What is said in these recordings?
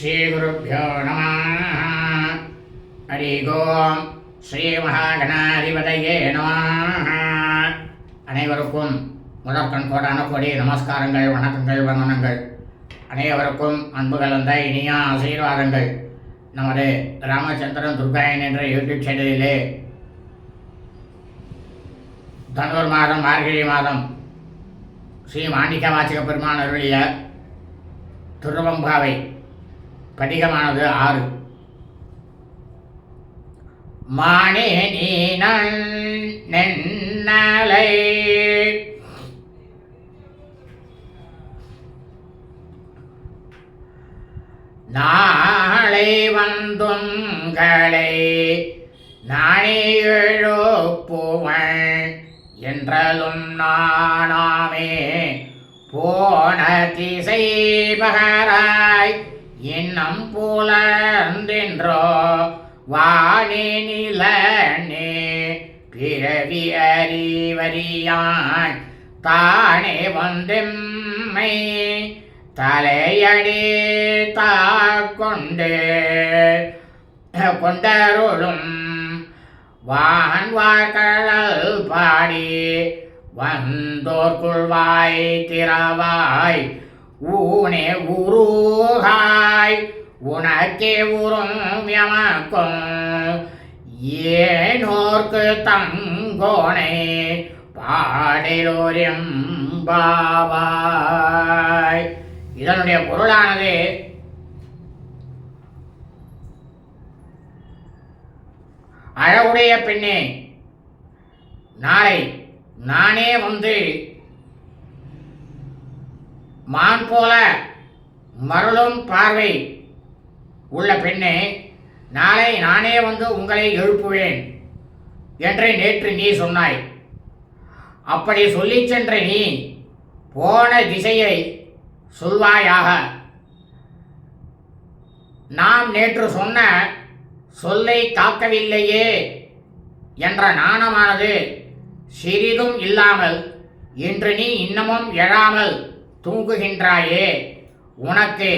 ஸ்ரீகுருப்போ நம. ஹரி ஓம். ஸ்ரீ மகாகணாதிபதையே நம. அனைவருக்கும் முதற்கண் கோடான கோடி நமஸ்காரங்கள் வணக்கங்கள் வந்தனங்கள். அனைவருக்கும் அன்பு கலந்த இனிய ஆசீர்வாதங்கள். நமது ராமச்சந்திரன் துர்காயன் என்ற யூடியூப் சேனலிலே தனூர் மாதம் மார்கழி மாதம் ஸ்ரீ மாணிக்க வாச்சக பெருமான் அருளிய திருவம்பாவை படிகமானது ஆறு. மானே நீ நென்னலை நாளை வந்துங்களை நானே எழுப்புவன் என்றலும் நானாமே போன திசை பகராய் இன்னம் புலர்ந்தென்றோ வாணி நிலனே பிறவி அறிவறியான் தானே வந்தெம்மை தலையடி தாக்கொண்டு கொண்டருளும் வான்வாக்கழல் பாடி வந்தோர்க்குள்வாய் திறவாய் ஊனே உருகாய் உனக்கே உறும் எமக்கும் ஏனோர்க்கு தங்கோனை பாடலோரியம் பாவாய். இதனுடைய பொருளானது அழகுடைய பெண்ணே நாளை நானே வந்து மான் போல மருளும் பார்வை உள்ள பெண்ணே நாளை நானே வந்து உங்களை எழுப்புவேன் என்று நேற்று நீ சொன்னாய். அப்படி சொல்லிச் சென்ற நீ போன திசையை சொல்வாயாக. நாம் நேற்று சொன்ன சொல்லை காக்கவில்லையே என்ற நாணமானது சிறிதும் இல்லாமல் இன்று நீ இன்னமும் எழாமல் தூங்குகின்றாயே? உனக்கு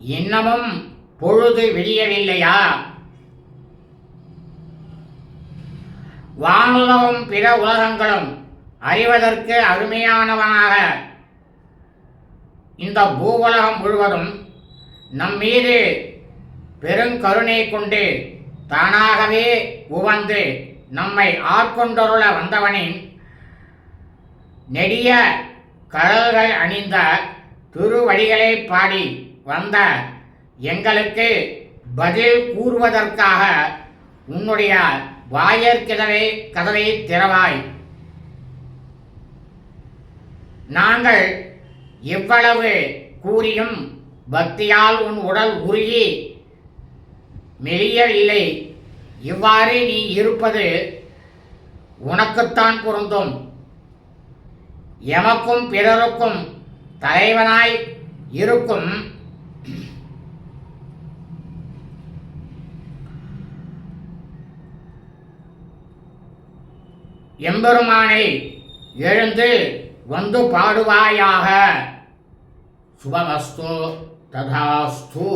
இன்னமும் பொழுது விடியவில்லையா? வானுலகம் பிற உலகங்களும் அறிவதற்கு அருமையானவனாக. இந்த பூவுலகம் முழுவதும் நம் மீது பெருங்கருணை கொண்டு தானாகவே உவந்து நம்மை ஆட்கொண்டருள வந்தவனின் நெடிய கழல்கள் அணிந்த திருவடிகளை பாடி வந்த எங்களுக்கு பதில் கூறுவதற்காக உன்னுடைய வாயற்கிதவை கதவை திறவாய். நாங்கள் இவ்வளவு கூறியும் பக்தியால் உன் உடல் உருகி மெலியவில்லை. இவ்வாறு நீ இருப்பது உனக்குத்தான் பொருந்தும். எமக்கும் பிறருக்கும் தலைவனாய் இருக்கும். எம்பெருமானை எழுந்து வந்து பாடுவாயாக. சுபமஸ்து ததாஸ்து.